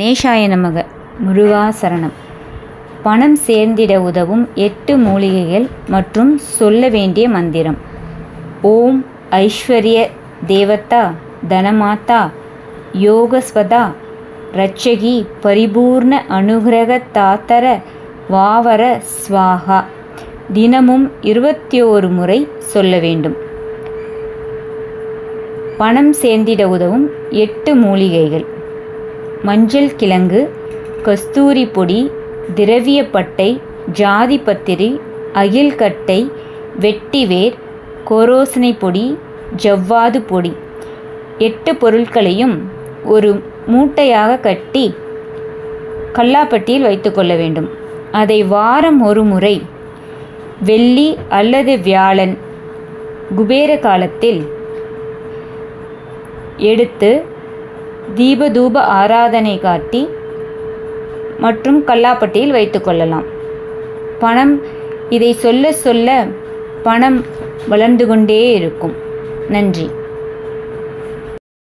நேஷாய நமக முருகா சரணம். பணம் சேர்ந்திட உதவும் எட்டு மூலிகைகள் மற்றும் சொல்ல வேண்டிய மந்திரம். ஓம் ஐஸ்வர்ய தேவதா தனமாதா யோகஸ்வதா ரட்சகி பரிபூர்ண அனுகிரக தாத்தர வாவர ஸ்வாகா. தினமும் இருபத்தி ஓரு முறை சொல்ல வேண்டும். பணம் சேர்ந்திட உதவும் எட்டு மூலிகைகள். மஞ்சள் கிழங்கு கஸ்தூரி பொடி திரவியப்பட்டை ஜாதிபத்திரி அகில்கட்டை வெட்டிவேர் கொரோசனை பொடி ஜவ்வாது பொடி. எட்டு பொருட்களையும் ஒரு மூட்டையாக கட்டி கல்லாப்பட்டியில் வைத்துக்கொள்ள வேண்டும். அதை வாரம் ஒரு முறை வெள்ளி அல்லது வியாழன் குபேர காலத்தில் எடுத்து தீபதூப ஆராதனை காட்டி மற்றும் கல்லாப்பட்டியில் வைத்துக்கொள்ளலாம் பணம் இதை சொல்ல சொல்ல பணம் வளர்ந்து கொண்டே இருக்கும். நன்றி.